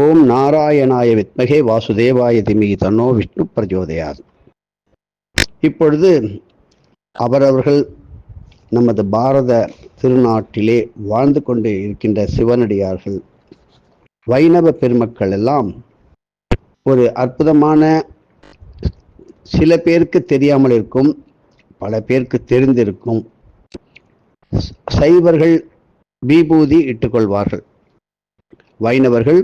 ஓம் நாராயணாய வித்மகே வாசுதேவாய திமிகி தன்னோ விஷ்ணு பிரஜோதயாது. இப்பொழுது அவரவர்கள் நமது பாரத திருநாட்டிலே வாழ்ந்து கொண்டு இருக்கின்ற சிவனடியார்கள் வைணவ பெருமக்கள் எல்லாம் ஒரு அற்புதமான சில பேருக்கு தெரியாமல் இருக்கும் பல பேருக்கு தெரிந்திருக்கும் சைவர்கள் விபூதி இட்டுக்கொள்வார்கள். வைணவர்கள்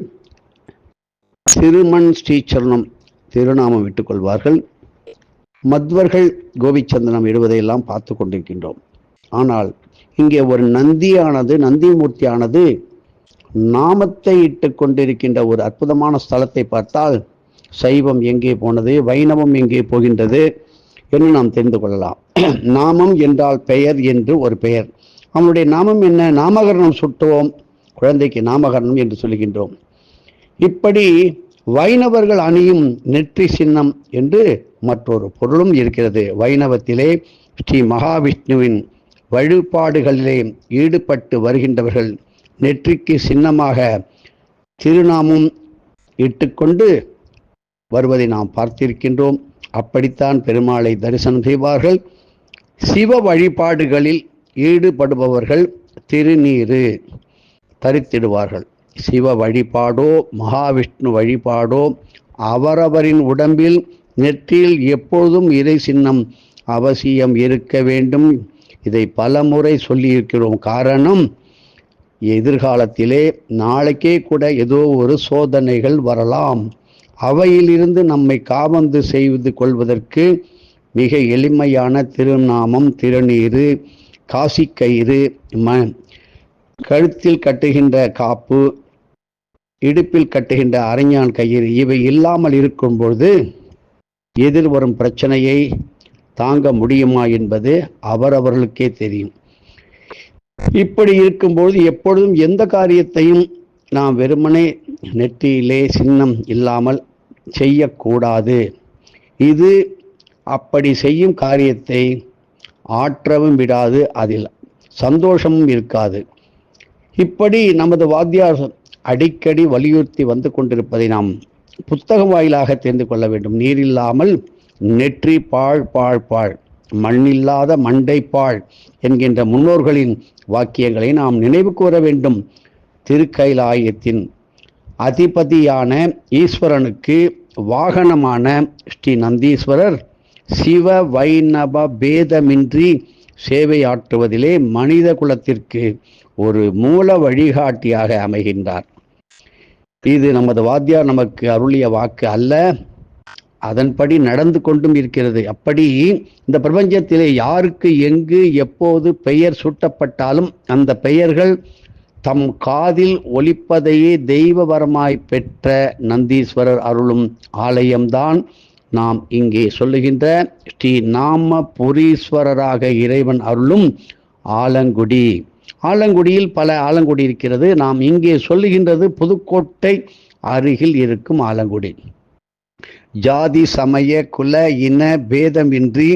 திருமண் ஸ்ரீச்சரணம் திருநாமம் விட்டுக்கொள்வார்கள். மத்வர்கள் கோபிச்சந்தனம் இடுவதையெல்லாம் பார்த்து கொண்டிருக்கின்றோம். ஆனால் இங்கே ஒரு நந்தியானது நந்திமூர்த்தியானது நாமத்தை இட்டு கொண்டிருக்கின்ற ஒரு அற்புதமான ஸ்தலத்தை பார்த்தால் சைவம் எங்கே போனது வைணவம் எங்கே போகின்றது என்று நாம் தெரிந்து கொள்ளலாம். நாமம் என்றால் பெயர் என்று ஒரு பெயர். அவனுடைய நாமம் என்ன? நாமகரணம் சுட்டுவோம். குழந்தைக்கு நாமகரணம் என்று சொல்கின்றோம். இப்படி வைணவர்கள் அணியும் நெற்றி சின்னம் என்று மற்றொரு பொருளும் இருக்கிறது. வைணவத்திலே ஸ்ரீ மகாவிஷ்ணுவின் வழிபாடுகளிலே ஈடுபட்டு வருகின்றவர்கள் நெற்றிக்கு சின்னமாக திருநாமம் இட்டுக்கொண்டு வருவதை நாம் பார்த்திருக்கின்றோம். அப்படித்தான் பெருமாளை தரிசனம் செய்வார்கள். சிவ வழிபாடுகளில் ஈடுபடுபவர்கள் திருநீரு தரித்திடுவார்கள். சிவ வழிபாடோ மகாவிஷ்ணு வழிபாடோ அவரவரின் உடம்பில் நெற்றியில் எப்பொழுதும் இறை சின்னம் அவசியம் இருக்க வேண்டும். இதை பல முறை சொல்லியிருக்கிறோம். காரணம் எதிர்காலத்திலே நாளைக்கே கூட ஏதோ ஒரு சோதனைகள் வரலாம். அவையிலிருந்து நம்மை காவந்து செய்து கொள்வதற்கு மிக எளிமையான திருநாமம் திருநீரு காசிக்கயிறு ம கழுத்தில் கட்டுகின்ற காப்பு இடுப்பில் கட்டுகின்ற அரைஞான் கயிறு இவை இல்லாமல் இருக்கும் பொழுது எதிர்வரும் பிரச்சனையை தாங்க முடியுமா என்பது அவரவர்களுக்கே தெரியும். இப்படி இருக்கும்பொழுது எப்பொழுதும் எந்த காரியத்தையும் நாம் வெறுமனே நெற்றியிலே சின்னம் இல்லாமல் செய்யக்கூடாது. இது அப்படி செய்யும் காரியத்தை ஆற்றவும் விடாது அதில் சந்தோஷமும் இருக்காது. இப்படி நமது வாத்தியார் அடிக்கடி வலியுறுத்தி வந்து கொண்டிருப்பதை நாம் புத்தகம் வாயிலாக தெரிந்து கொள்ள வேண்டும். நீர் இல்லாமல் நெற்றி பாழ் பாழ் பாழ் மண்ணில்லாத மண்டை பாழ் என்கின்ற முன்னோர்களின் வாக்கியங்களை நாம் நினைவு கூற வேண்டும். திருக்கைலாயத்தின் அதிபதியான ஈஸ்வரனுக்கு வாகனமான ஸ்ரீ நந்தீஸ்வரர் சிவ வைணவ பேதமின்றி சேவையாற்றுவதிலே மனித குலத்திற்கு ஒரு மூல வழிகாட்டியாக அமைகின்றார். இது நமது வாத்தியார் நமக்கு அருளிய வாக்கு அல்ல. அதன்படி நடந்து கொண்டும் இருக்கிறது. அப்படி இந்த பிரபஞ்சத்திலே யாருக்கு எங்கு எப்போது பெயர் சூட்டப்பட்டாலும் அந்த பெயர்கள் தம் காதில் ஒலிப்பதையே தெய்வவரமாய் பெற்ற நந்தீஸ்வரர் அருளும் ஆலயம்தான் நாம் இங்கே சொல்லுகின்ற ஸ்ரீ நாம புரீஸ்வரராக இறைவன் அருளும் ஆலங்குடி. ஆலங்குடியில் பல ஆலங்குடி இருக்கிறது. நாம் இங்கே சொல்லுகின்றது புதுக்கோட்டை அருகில் இருக்கும் ஆலங்குடி. ஜாதி சமய குல இன பேதமின்றி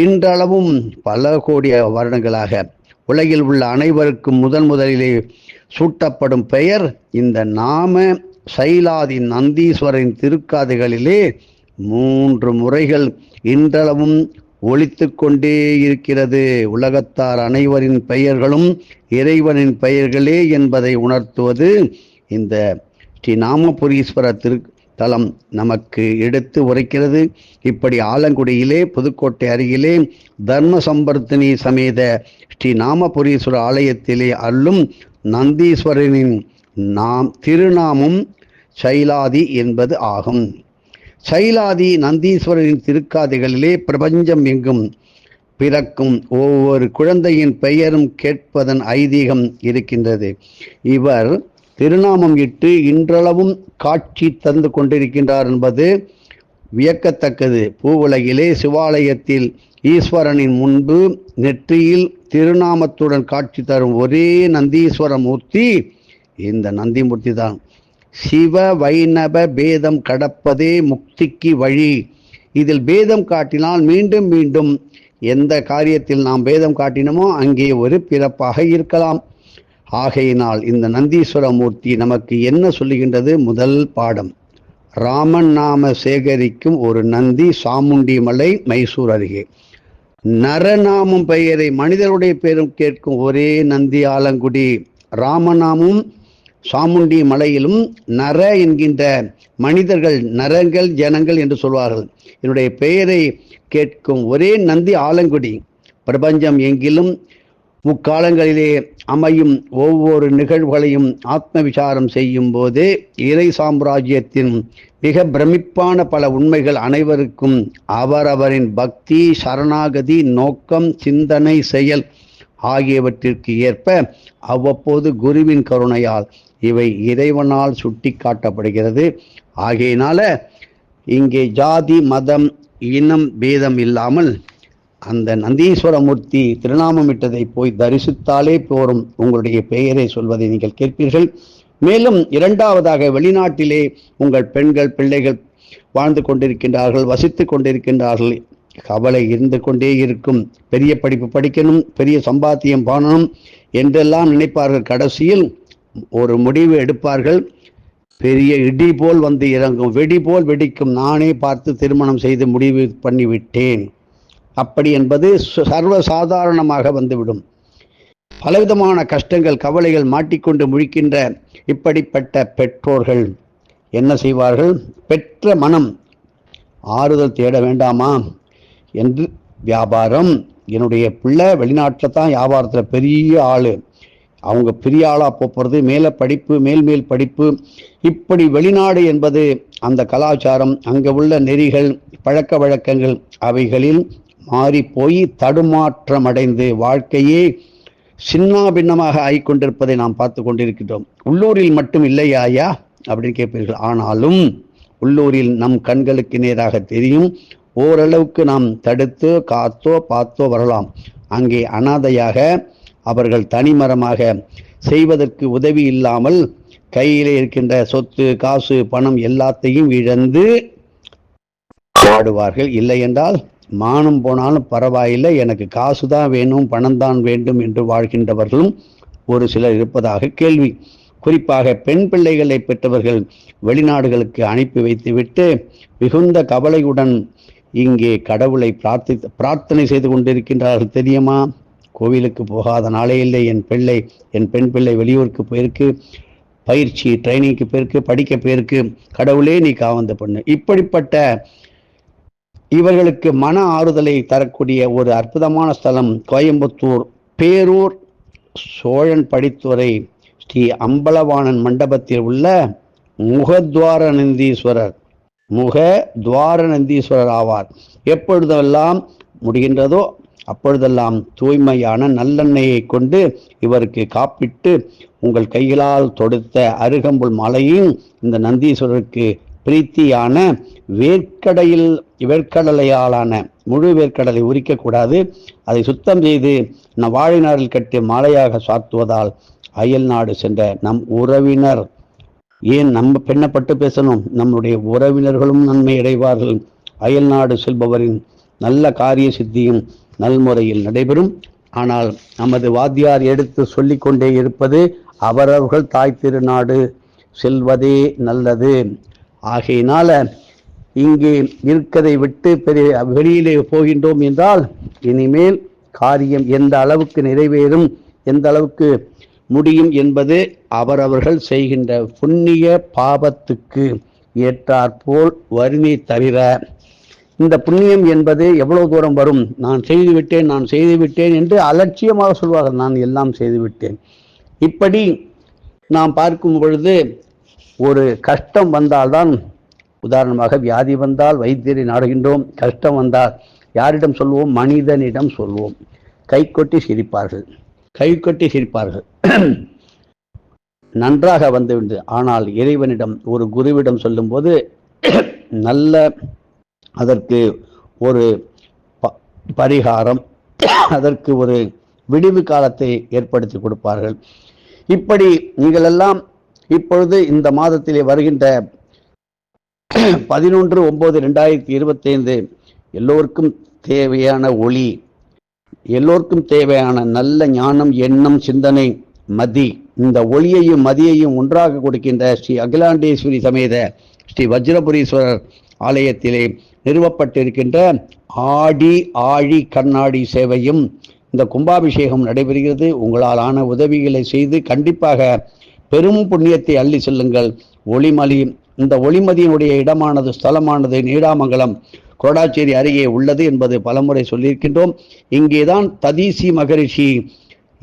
இன்றளவும் பல கோடி வருடங்களாக உலகில் உள்ள அனைவருக்கும் முதன் முதலிலே சூட்டப்படும் பெயர் இந்த நாம சைலாதி நந்தீஸ்வரின் திருக்காதுகளிலே மூன்று முறைகள் இன்றளவும் ஒழித்து கொண்டே இருக்கிறது. உலகத்தார் அனைவரின் பெயர்களும் இறைவனின் பெயர்களே என்பதை உணர்த்துவது இந்த ஸ்ரீ நாமபுரீஸ்வர திரு தலம் நமக்கு எடுத்து உரைக்கிறது. இப்படி ஆலங்குடியிலே புதுக்கோட்டை அருகிலே தர்ம சம்பர்த்தினி சமேத ஸ்ரீ நாமபுரீஸ்வர ஆலயத்திலே அருளும் நந்தீஸ்வரனின் நாம் திருநாமம் சைலாதி என்பது ஆகும். சைலாதி நந்தீஸ்வரரின் திருக்காதைகளிலே பிரபஞ்சம் எங்கும் பிறக்கும். ஒவ்வொரு குழந்தையின் பெயரும் கேட்பதன் ஐதீகம் இருக்கின்றது. இவர் திருநாமம் இட்டு இன்றளவும் காட்சி தந்து கொண்டிருக்கின்றார் என்பது வியக்கத்தக்கது. பூவுலகிலே சிவாலயத்தில் ஈஸ்வரனின் முன்பு நெற்றியில் திருநாமத்துடன் காட்சி தரும் ஒரே நந்தீஸ்வர மூர்த்தி இந்த நந்திமூர்த்தி தான் சிவ வைணவ பேதம் கடப்பதே முக்திக்கு வழி. இதில் பேதம் காட்டினால் மீண்டும் மீண்டும் எந்த காரியத்தில் நாம் பேதம் காட்டினோமோ அங்கே ஒரு பிறப்பாக இருக்கலாம். ஆகையினால் இந்த நந்தீஸ்வர மூர்த்தி நமக்கு என்ன சொல்லுகின்றது? முதல் பாடம். ராமன் நாம சேகரிக்கும் ஒரு நந்தி சாமுண்டி மலை மைசூர் அருகே. நரநாமம் பெயரை மனிதருடைய பெயரும் கேட்கும் ஒரே நந்தி ஆலங்குடி. ராமநாமும் சாமுண்டி மலையிலும் நர என்கின்ற மனிதர்கள் நரங்கள் ஜனங்கள் என்று சொல்வார்கள். என்னுடைய பெயரை கேட்கும் ஒரே நந்தி ஆலங்குடி. பிரபஞ்சம் எங்கிலும் முக்காலங்களிலே அமையும் ஒவ்வொரு நிகழ்வுகளையும் ஆத்ம விசாரம் செய்யும் போது இறை சாம்ராஜ்யத்தின் மிக பிரமிப்பான பல உண்மைகள் அனைவருக்கும் அவரவரின் பக்தி சரணாகதி நோக்கம் சிந்தனை செயல் ஆகியவற்றிற்கு ஏற்ப அவ்வப்போது குருவின் கருணையால் இவை இறைவனால் சுட்டி காட்டப்படுகிறது ஆகையினால இங்கே ஜாதி மதம் இனம் பேதம் இல்லாமல் அந்த நந்தீஸ்வரமூர்த்தி திருநாமமிட்டதை போய் தரிசித்தாலே போரும் உங்களுடைய பெயரை சொல்வதை நீங்கள் கேட்பீர்கள். மேலும் இரண்டாவதாக வெளிநாட்டிலே உங்கள் பெண்கள் பிள்ளைகள் வாழ்ந்து கொண்டிருக்கின்றார்கள் வசித்து கொண்டிருக்கின்றார்கள். கவலை இருந்து கொண்டே இருக்கும். பெரிய படிப்பு படிக்கணும் பெரிய சம்பாத்தியம் பண்ணணும் என்றெல்லாம் நினைப்பார்கள். கடைசியில் ஒரு முடிவு எடுப்பார்கள். பெரிய இடி போல் வந்து இறங்கும். வெடி போல் வெடிக்கும். நானே பார்த்து திருமணம் செய்து முடிவு பண்ணிவிட்டேன். அப்படி என்பது சர்வ சாதாரணமாக வந்துவிடும். பலவிதமான கஷ்டங்கள் கவலைகள் மாட்டிக்கொண்டு முழிக்கின்ற இப்படிப்பட்ட பெற்றோர்கள் என்ன செய்வார்கள்? பெற்ற மனம் ஆறுதல் தேட வேண்டாமா? என்று வியாபாரம். என்னுடைய பிள்ளை வெளிநாட்டில் தான் வியாபாரத்தில் பெரிய ஆள். அவங்க பெரிய ஆளாக போகிறது மேலே படிப்பு மேல் மேல் படிப்பு இப்படி வெளிநாடு என்பது அந்த கலாச்சாரம் அங்கே உள்ள நெறிகள் பழக்க வழக்கங்கள் அவைகளில் மாறி போய் தடுமாற்றமடைந்து வாழ்க்கையே சின்ன பின்னமாக ஆகிக்கொண்டிருப்பதை நாம் பார்த்து கொண்டிருக்கிறோம் உள்ளூரில் மட்டும் இல்லையா ஐயா? அப்படின்னு கேட்பீர்கள். ஆனாலும் உள்ளூரில் நம் கண்களுக்கு நேராக தெரியும். ஓரளவுக்கு நாம் தடுத்து காத்தோ பார்த்தோ வரலாம். அங்கே அனாதையாக அவர்கள் தனிமரமாக செய்வதற்கு உதவி இல்லாமல் கையிலே இருக்கின்ற சொத்து காசு பணம் எல்லாத்தையும் இழந்து பாடுவார்கள் இல்லை என்றால் மானம் போனாலும் பரவாயில்லை. எனக்கு காசு தான் வேணும் பணம் தான் வேண்டும் என்று வாழ்கின்றவர்களும் ஒரு சிலர் இருப்பதாக கேள்வி. குறிப்பாக பெண் பிள்ளைகளை பெற்றவர்கள் வெளிநாடுகளுக்கு அனுப்பி வைத்துவிட்டு மிகுந்த கவலையுடன் இங்கே கடவுளை பிரார்த்தி பிரார்த்தனை செய்து கொண்டிருக்கின்றார்கள் தெரியுமா? கோவிலுக்கு போகாத நாளே இல்லை. என் பிள்ளை என் பெண் பிள்ளை வெளியூருக்கு போயிருக்கு. பயிற்சி ட்ரைனிங்க்கு போயிருக்கு படிக்க போயிருக்கு. கடவுளே நீ காவந்த பொண்ணு. இப்படிப்பட்ட இவர்களுக்கு மன ஆறுதலை தரக்கூடிய ஒரு அற்புதமான ஸ்தலம் கோயம்புத்தூர். பேரூர் சோழன் படித்துறை ஸ்ரீ அம்பலவாணன் மண்டபத்தில் உள்ள முகத்வார நந்தீஸ்வரர் முக துவார நந்தீஸ்வரர் ஆவார். எப்பொழுதெல்லாம் முடிகின்றதோ அப்பொழுதெல்லாம் தூய்மையான நல்லெண்ணெயை கொண்டு இவருக்கு காப்பிட்டு உங்கள் கைகளால் தொடுத்த அருகம்புல் மலையும் இந்த நந்தீஸ்வரருக்கு பிரீத்தியான வேர்க்கடையில் வேர்க்கடலையாலான முழு வேர்க்கடலை உரிக்கக்கூடாது. அதை சுத்தம் செய்து நம் வாழை கட்டி மாலையாக சாத்துவதால் அயல் நாடு சென்ற நம் உறவினர். ஏன் நம்ம பெண்ணப்பட்டு பேசணும்? நம்முடைய உறவினர்களும் நன்மை அடைவார்கள் அயல் நாடு செல்பவரின் நல்ல காரிய சித்தியும் நல்முறையில் நடைபெறும். ஆனால் நமது வாத்தியார் எடுத்து சொல்லிக்கொண்டே இருப்பது அவரவர்கள் தாய் திருநாடு செல்வதே நல்லது. ஆகையினால இங்கே இருக்கதை விட்டு பெரிய வெளியிலே போகின்றோம் என்றால் இனிமேல் காரியம் எந்த அளவுக்கு நிறைவேறும் எந்த அளவுக்கு முடியும் என்பது அவரவர்கள் செய்கின்ற புண்ணிய பாபத்துக்கு ஏற்றாற்போல் வறுமை தவிர இந்த புண்ணியம் என்பது எவ்வளவு தூரம் வரும்? நான் செய்துவிட்டேன் நான் செய்துவிட்டேன் என்று அலட்சியமாக சொல்வார்கள். நான் எல்லாம் செய்துவிட்டேன். இப்படி நாம் பார்க்கும் பொழுது ஒரு கஷ்டம் வந்தால்தான் உதாரணமாக வியாதி வந்தால் வைத்தியரை நாடுகின்றோம் கஷ்டம் வந்தால் யாரிடம் சொல்வோம்? மனிதனிடம் சொல்வோம். கை கொட்டி சிரிப்பார்கள். கை கொட்டி சிரிப்பார்கள். நன்றாக வந்துவிடு ஆனால் இறைவனிடம் ஒரு குருவிடம் சொல்லும்போது நல்ல அதற்கு ஒரு ப- பரிகாரம் அதற்கு ஒரு விடிவு காலத்தை ஏற்படுத்தி கொடுப்பார்கள். இப்படி நீங்களெல்லாம் இப்பொழுது இந்த மாதத்திலே வருகின்ற பதினொன்று ஒன்பது ரெண்டாயிரத்தி இருபத்தைந்து எல்லோருக்கும் தேவையான ஒளி எல்லோருக்கும் தேவையான நல்ல ஞானம் எண்ணம் சிந்தனை மதி. இந்த ஒளியையும் மதியையும் ஒன்றாக கொடுக்கின்ற ஸ்ரீ அகிலாண்டேஸ்வரி சமேத ஸ்ரீ வஜ்ரபுரீஸ்வரர் ஆலயத்திலே நிறுவப்பட்டிருக்கின்ற ஆடி ஆழி கண்ணாடி சேவையும் இந்த கும்பாபிஷேகம் நடைபெறுகிறது. உங்களால் ஆன உதவிகளை செய்து கண்டிப்பாக பெரும் புண்ணியத்தை அள்ளி செல்லுங்கள். ஒளிமலி இந்த ஒளிமதியினுடைய இடமானது ஸ்தலமானது நீடாமங்கலம் கோடாச்சேரி அருகே உள்ளது என்பது பலமுறை சொல்லியிருக்கின்றோம். இங்கேதான் ததீசி மகரிஷி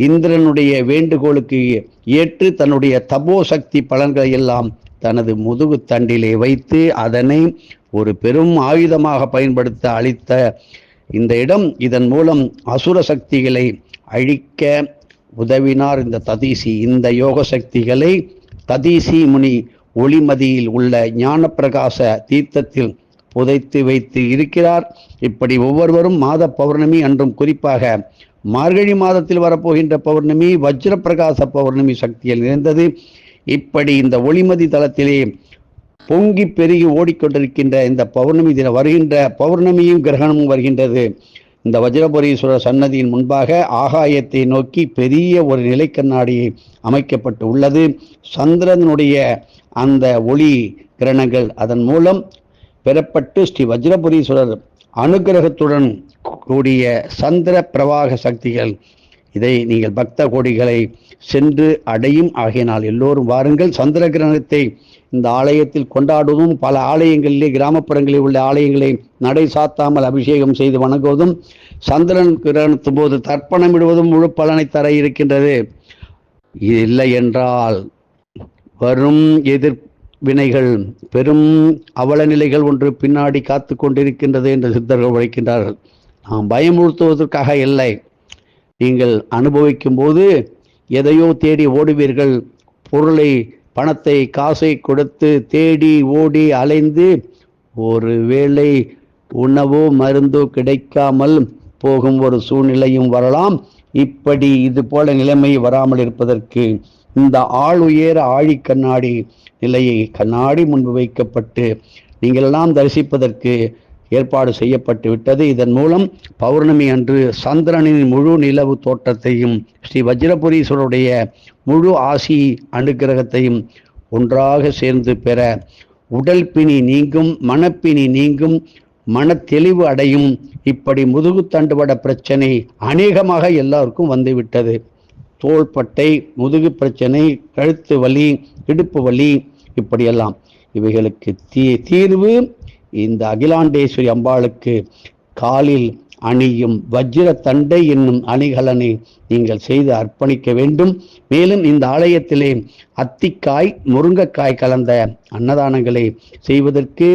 இந்திரனுடைய வேண்டுகோளுக்கு ஏற்று தன்னுடைய தபோ சக்தி பலன்களை எல்லாம் தனது முதுகு தண்டிலே வைத்து அதனை ஒரு பெரும் ஆயுதமாக பயன்படுத்த அளித்த இந்த இடம் இதன் மூலம் அசுர சக்திகளை அழிக்க உதவினார் இந்த ததீசி. இந்த யோக சக்திகளை ததீசி முனி ஒளிமதியில் உள்ள ஞானப்பிரகாச தீர்த்தத்தில் புதைத்து வைத்து இருக்கிறார். இப்படி ஒவ்வொருவரும் மாத பௌர்ணமி அன்றும் குறிப்பாக மார்கழி மாதத்தில் வரப்போகின்ற பௌர்ணமி வஜ்ர பிரகாச பௌர்ணமி சக்தியில் நிறைந்தது. இப்படி இந்த ஒளிமதி தளத்திலே பொங்கி பெருகி ஓடிக்கொண்டிருக்கின்ற இந்த பௌர்ணமி தினம் வருகின்ற பௌர்ணமியும் கிரகணமும் வருகின்றது. இந்த வஜ்ரபுரீஸ்வரர் சன்னதியின் முன்பாக ஆகாயத்தை நோக்கி பெரிய ஒரு நிலை கண்ணாடி அமைக்கப்பட்டு உள்ளது. சந்திரனுடைய அந்த ஒளி கிரணங்கள் அதன் மூலம் பெறப்பட்டு ஸ்ரீ வஜ்ரபுரீஸ்வரர் அனுகிரகத்துடன் கூடிய சந்திர பிரவாக சக்திகள். இதை நீங்கள் பக்த கோடிகளை சென்று அடையும். ஆகையினால் எல்லோரும் வாருங்கள். சந்திர கிரகணத்தை இந்த ஆலயத்தில் கொண்டாடுவதும் பல ஆலயங்களிலே கிராமப்புறங்களில் உள்ள ஆலயங்களை நடை சாத்தாமல் அபிஷேகம் செய்து வணங்குவதும் சந்திரன் கிரகணத்தும் போது தர்ப்பணமிடுவதும் முழு பலனை தர இருக்கின்றது. இல்லை என்றால் வரும் எதிர் வினைகள் பெரும் அவல நிலைகள் ஒன்று பின்னாடி காத்து கொண்டிருக்கின்றது என்று சித்தர்கள் உழைக்கின்றார்கள் நாம் பயமுறுத்துவதற்காக இல்லை. நீங்கள் அனுபவிக்கும் போது எதையோ தேடி ஓடுவீர்கள். பொருளை பணத்தை காசை கொடுத்து தேடி ஓடி அலைந்து ஒரு வேளை உணவோ மருந்தோ கிடைக்காமல் போகும் ஒரு சூழ்நிலையும் வரலாம். இப்படி இது போல நிலைமை வராமல் இருப்பதற்கு இந்த ஆள் உயர ஆழி கண்ணாடி நிலையை கண்ணாடி முன்பு வைக்கப்பட்டு நீங்களெல்லாம் தரிசிப்பதற்கு ஏற்பாடு செய்யப்பட்டு விட்டது. இதன் மூலம் பௌர்ணமி அன்று சந்திரனின் முழு நிலவு தோற்றத்தையும் ஸ்ரீ வஜ்ரபுரீஸ்வருடைய முழு ஆசி அனுகிரகத்தையும் ஒன்றாக சேர்ந்து பெற உடல் பிணி நீங்கும் மனப்பிணி நீங்கும் மன தெளிவு அடையும். இப்படி முதுகு தண்டுவட பிரச்சனை அநேகமாக எல்லாருக்கும் வந்துவிட்டது. தோள்பட்டை முதுகு பிரச்சனை கழுத்து வலி இடுப்பு வலி இப்படியெல்லாம். இவைகளுக்கு தீ தீர்வு இந்த அகிலாண்டேஸ்வரி அம்பாளுக்கு காலில் அணியும் வஜ்ர தண்டை என்னும் அணிகலனை நீங்கள் செய்து அர்ப்பணிக்க வேண்டும். மேலும் இந்த ஆலயத்திலே அத்திக்காய் முருங்கைக்காய் கலந்த அன்னதானங்களை செய்வதற்கு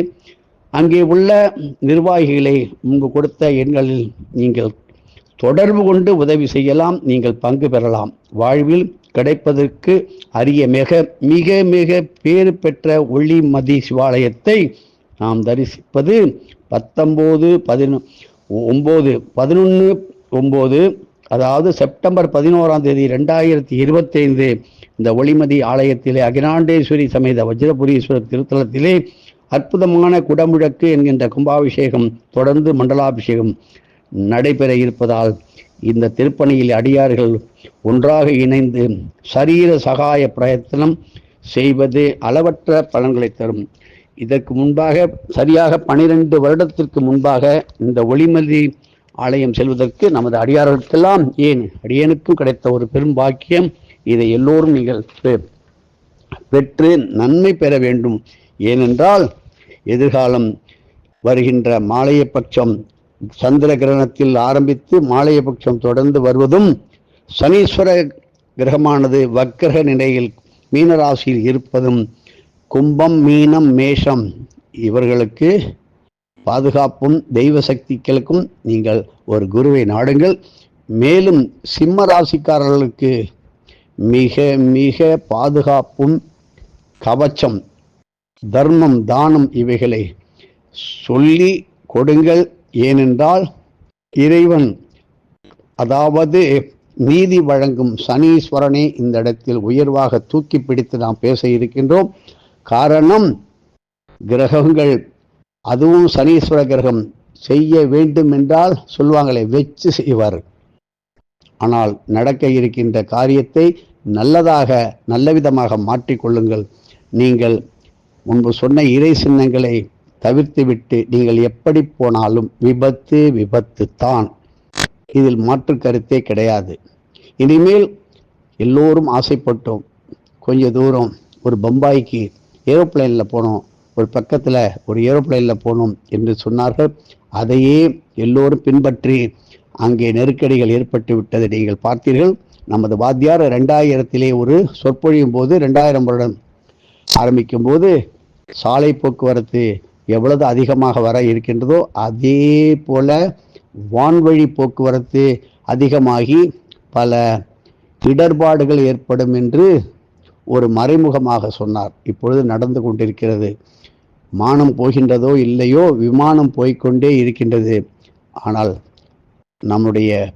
அங்கே உள்ள நிர்வாகிகளை முன்பு கொடுத்த எண்களில் நீங்கள் தொடர்பு கொண்டு உதவி செய்யலாம் நீங்கள் பங்கு பெறலாம். வாழ்வில் கிடைப்பதற்கு அரிய மிக மிக மிக பேறு பெற்ற ஒளிமதி சிவாலயத்தை நாம் தரிசிப்பது பத்தொம்போது பதினொ ஒம்பது பதினொன்று ஒம்பது அதாவது செப்டம்பர் பதினோராம் தேதி ரெண்டாயிரத்தி இருபத்தைந்து இந்த ஒளிமதி ஆலயத்திலே அகிலாண்டேஸ்வரி சமேத வஜ்ரபுரீஸ்வரர் திருத்தலத்திலே அற்புதமான குடமுழக்கு என்கின்ற கும்பாபிஷேகம் தொடர்ந்து மண்டலாபிஷேகம் நடைபெற இருப்பதால் இந்த திருப்பணியில் அடியார்கள் ஒன்றாக இணைந்து சரீர சகாய பிரயத்தனம் செய்வது அளவற்ற பலன்களை தரும். இதற்கு முன்பாக சரியாக பனிரெண்டு வருடத்திற்கு முன்பாக இந்த ஒளிமதி ஆலயம் செல்வதற்கு நமது அடியார்களுக்கெல்லாம் ஏன் அடியனுக்கும் கிடைத்த ஒரு பெரும் பாக்கியம். இதை எல்லோரும் நீங்கள் பெ- பெற்று நன்மை பெற வேண்டும். ஏனென்றால் எதிர்காலம் வருகின்ற மாலைய பட்சம் சந்திர கிரகணத்தில் ஆரம்பித்து மாலைய பட்சம் தொடர்ந்து வருவதும் சனீஸ்வர கிரகமானது வக்கிரக நிலையில் மீனராசியில் இருப்பதும் கும்பம் மீனம் மேஷம் இவர்களுக்கு பாதுகாப்பும் தெய்வ சக்திகளுக்கும் நீங்கள் ஒரு குருவை நாடுங்கள். மேலும் சிம்ம ராசிக்காரர்களுக்கு மிக மிக பாதுகாப்பும் கவச்சம் தர்மம் தானம் இவைகளை சொல்லி கொடுங்கள். ஏனென்றால் இறைவன் அதாவது நீதி வழங்கும் சனீஸ்வரனை இந்த இடத்தில் உயர்வாக தூக்கி பிடித்து நாம் பேச இருக்கின்றோம். காரணம் கிரகங்கள். அதுவும் சனீஸ்வர கிரகம். செய்ய வேண்டும் என்றால் சொல்வாங்களே வெச்சு செய்வார். ஆனால் நடக்க இருக்கின்ற காரியத்தை நல்லதாக நல்ல விதமாக மாற்றிக்கொள்ளுங்கள் நீங்கள் முன்பு சொன்ன இறை சின்னங்களை தவிர்த்துவிட்டு நீங்கள் எப்படி போனாலும் விபத்து விபத்து தான். இதில் மாற்று கருத்தே கிடையாது. இனிமேல் எல்லோரும் ஆசைப்பட்டோம். கொஞ்ச தூரம் ஒரு பம்பாய்க்கு ஏரோப்ளைனில் போனோம். ஒரு பக்கத்தில் ஒரு ஏரோப்ளைனில் போனோம் என்று சொன்னார்கள். அதையே எல்லோரும் பின்பற்றி அங்கே நெருக்கடிகள் ஏற்பட்டு விட்டதை நீங்கள் பார்த்தீர்கள். நமது வாத்தியார் ரெண்டாயிரத்திலே ஒரு சொற்பொழியும் போது ரெண்டாயிரம் வருடம் ஆரம்பிக்கும் போது சாலை போக்குவரத்து எவ்வளவு அதிகமாக வர இருக்கின்றதோ அதே போல வான்வழி போக்குவரத்து அதிகமாகி பல இடர்பாடுகள் ஏற்படும் என்று ஒரு மறைமுகமாக சொன்னார். இப்பொழுது நடந்து கொண்டிருக்கிறது. மானம் போகின்றதோ இல்லையோ விமானம் போய்க்கொண்டே இருக்கின்றது. ஆனால் நம்முடைய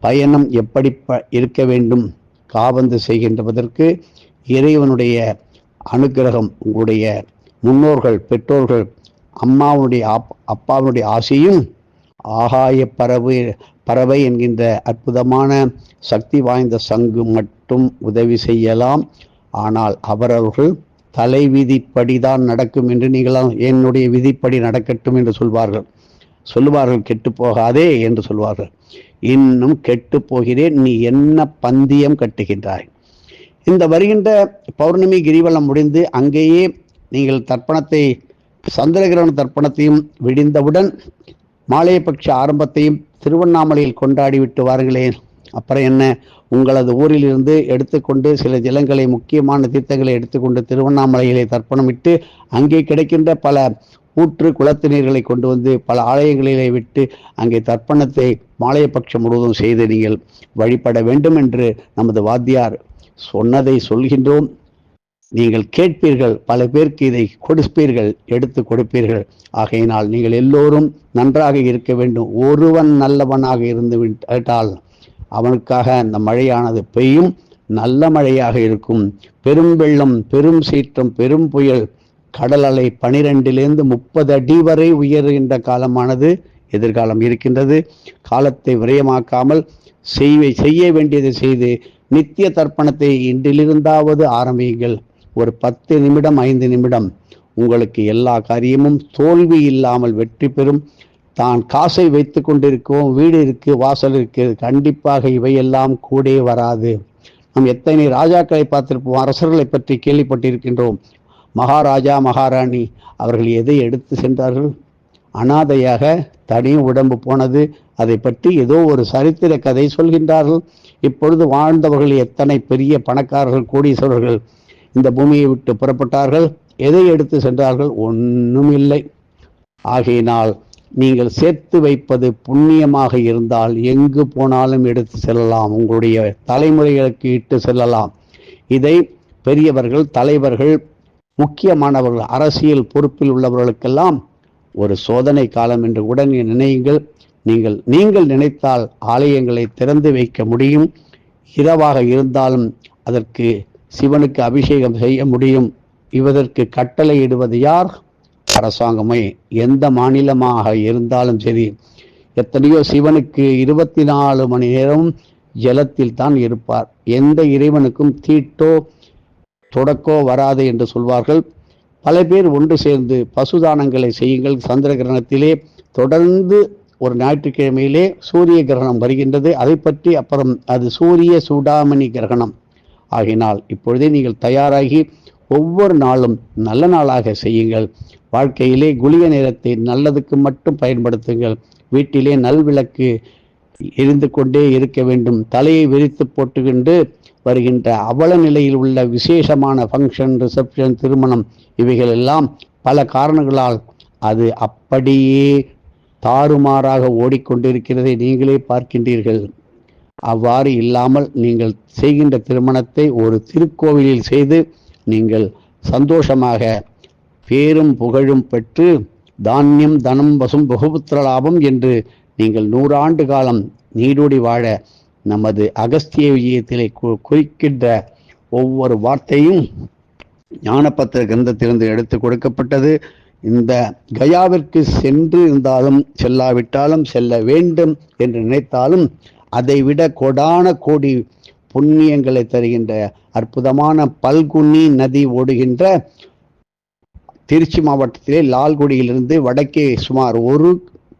பயணம் எப்படி ப- இருக்க வேண்டும்? காபந்து செய்கின்றதற்கு இறைவனுடைய அனுக்கிரகம் உங்களுடைய முன்னோர்கள் பெற்றோர்கள் அம்மாவுடைய அப் அப்பாவுடைய ஆசையும் ஆகாய பறவை பறவை என்கின்ற அற்புதமான சக்தி வாய்ந்த சங்கு மட்டும் உதவி செய்யலாம். ஆனால் அவரவர்கள் தலை விதிப்படிதான் நடக்கும் என்று நீங்களாம் என்னுடைய விதிப்படி நடக்கட்டும் என்று சொல்வார்கள். சொல்லுவார்கள் கெட்டு போகாதே என்று சொல்வார்கள். இன்னும் கெட்டு போகிறேன் நீ என்ன பந்தியம் கட்டுகின்றாய்? இந்த வருகின்ற பௌர்ணமி கிரிவலம் முடிந்து அங்கேயே நீங்கள் தர்ப்பணத்தை சந்திரகிரகண தர்ப்பணத்தையும் விடிந்தவுடன் மாலையபட்ச ஆரம்பத்தையும் திருவண்ணாமலையில் கொண்டாடி விட்டு வாருங்களேன். அப்புறம் என்ன? உங்களது ஊரிலிருந்து எடுத்துக்கொண்டு சில ஜலங்களை முக்கியமான தீர்த்தங்களை எடுத்துக்கொண்டு திருவண்ணாமலையிலே தர்ப்பணமிட்டு அங்கே கிடைக்கின்ற பல ஊற்று குளத்து நீர்களை கொண்டு வந்து பல ஆலயங்களிலே விட்டு அங்கே தர்ப்பணத்தை மாலையபட்சம் முழுவதும் செய்து நீங்கள் வழிபட வேண்டும் என்று நமது வாத்தியார் சொன்னதை சொல்கின்றோம். நீங்கள் கேட்பீர்கள் பல பேருக்கு இதை கொடுப்பீர்கள் எடுத்து கொடுப்பீர்கள். ஆகையினால் நீங்கள் எல்லோரும் நன்றாக இருக்க வேண்டும். ஒருவன் நல்லவனாக இருந்து விட்டால் அவனுக்காக அந்த மழையானது பெய்யும். நல்ல மழையாக இருக்கும். பெரும் வெள்ளம் பெரும் சீற்றம் பெரும் புயல். கடல் அலை பனிரெண்டிலிருந்து முப்பது அடி வரை உயர்கின்ற காலமானது எதிர்காலம் இருக்கின்றது. காலத்தை விரயமாக்காமல் செய்வை செய்ய வேண்டியதை செய்து நித்திய தர்ப்பணத்தை இன்றிலிருந்தாவது ஆரம்பியுங்கள். ஒரு பத்து நிமிடம் ஐந்து நிமிடம். உங்களுக்கு எல்லா காரியமும் தோல்வி இல்லாமல் வெற்றி பெறும். தான் காசை வைத்து கொண்டிருக்கோம் வீடு இருக்கு வாசல் இருக்கு கண்டிப்பாக இவையெல்லாம் கூடே வராது. நாம் எத்தனை ராஜாக்களை பார்த்திருப்போம் அரசர்களை பற்றி கேள்விப்பட்டிருக்கின்றோம். மகாராஜா மகாராணி அவர்கள் எதை எடுத்து சென்றார்கள்? அனாதையாக தனி உடம்பு போனது அதை பற்றி ஏதோ ஒரு சரித்திர கதை சொல்கின்றார்கள். இப்பொழுது வாழ்ந்தவர்கள் எத்தனை பெரிய பணக்காரர்கள் கோடீஸ்வரர்கள் இந்த பூமியை விட்டு புறப்பட்டார்கள்? எதை எடுத்து சென்றார்கள்? ஒன்றும் இல்லை ஆகையினால் நீங்கள் சேர்த்து வைப்பது புண்ணியமாக இருந்தால் எங்கு போனாலும் எடுத்து செல்லலாம். உங்களுடைய தலைமுறைகளுக்கு இட்டு செல்லலாம். இதை பெரியவர்கள் தலைவர்கள் முக்கியமானவர்கள் அரசியல் பொறுப்பில் உள்ளவர்களுக்கெல்லாம் ஒரு சோதனை காலம் என்று உடனே நினையுங்கள். நீங்கள் நீங்கள் நினைத்தால் ஆலயங்களை திறந்து வைக்க முடியும். இரவாக இருந்தாலும் அதற்கு சிவனுக்கு அபிஷேகம் செய்ய முடியும். இவதற்கு கட்டளையிடுவது யார்? அரசாங்கமே எந்த மாநிலமாக இருந்தாலும் சரி எத்தனையோ சிவனுக்கு இருபத்தி நாலு மணி நேரம் ஜலத்தில் தான் இருப்பார். எந்த இறைவனுக்கும் தீட்டோ தொடக்கோ வராது என்று சொல்வார்கள். பல பேர் ஒன்று சேர்ந்து பசுதானங்களை செய்யுங்கள். சந்திர கிரகணத்திலே தொடர்ந்து ஒரு ஞாயிற்றுக்கிழமையிலே சூரிய கிரகணம் வருகின்றது. அதை பற்றி அப்புறம் அது சூரிய சூடாமணி கிரகணம். ஆகினால் இப்பொழுதே நீங்கள் தயாராகி ஒவ்வொரு நாளும் நல்ல நாளாக செய்யுங்கள். வாழ்க்கையிலே குளிய நேரத்தை நல்லதுக்கு மட்டும் பயன்படுத்துங்கள். வீட்டிலே நல்விளக்கு எரிந்து கொண்டே இருக்க வேண்டும். தலையை விரித்து போட்டுக்கொண்டு வருகின்ற அவல நிலையில் உள்ள விசேஷமான ஃபங்க்ஷன் ரிசப்ஷன் திருமணம் இவைகள் எல்லாம் பல காரணங்களால் அது அப்படியே தாறுமாறாக ஓடிக்கொண்டிருக்கிறதை நீங்களே பார்க்கின்றீர்கள். அவ்வாறு இல்லாமல் நீங்கள் செய்கின்ற திருமணத்தை ஒரு திருக்கோவிலில் செய்து நீங்கள் சந்தோஷமாக பேரும் புகழும் பெற்று தானியம் தனம் வசும் பகுபுத்திர லாபம் என்று நீங்கள் நூறாண்டு காலம் நீடோடி வாழ நமது அகஸ்திய விஜயத்திலே கு- குறிக்கின்ற ஒவ்வொரு வார்த்தையும் ஞானபத்திர கிரந்தத்திலிருந்து எடுத்து கொடுக்கப்பட்டது. இந்த கயாவிற்கு சென்று இருந்தாலும் செல்லாவிட்டாலும் செல்ல வேண்டும் என்று நினைத்தாலும் அதைவிட கொடான கோடி புண்ணியங்களை தருகின்ற அற்புதமான பல்குனி நதி ஓடுகின்ற திருச்சி மாவட்டத்திலே லால்குடியிலிருந்து வடக்கே சுமார் ஒரு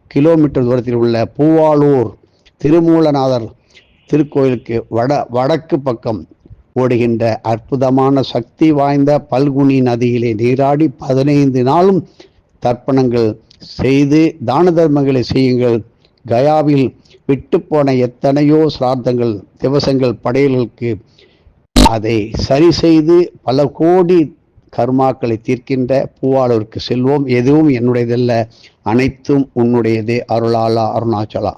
கிலோமீட்டர் தூரத்தில் உள்ள பூவாளூர் திருமூலநாதர் திருக்கோயிலுக்கு வட வடக்கு பக்கம் ஓடுகின்ற அற்புதமான சக்தி வாய்ந்த பல்குனி நதியிலே நீராடி பதினைந்து நாளும் தர்ப்பணங்கள் செய்து தான தர்மங்களை செய்யுங்கள். கயாவில் விட்டு போன எத்தனையோ சிரார்த்தங்கள் திவசங்கள் படையல்களுக்கு அதை சரி செய்து பல கோடி கர்மாக்களை தீர்க்கின்ற பூவாளூருக்கு செல்வோம். எதுவும் என்னுடையதல்ல. அனைத்தும் உன்னுடையதே அருளாலா அருணாச்சலா.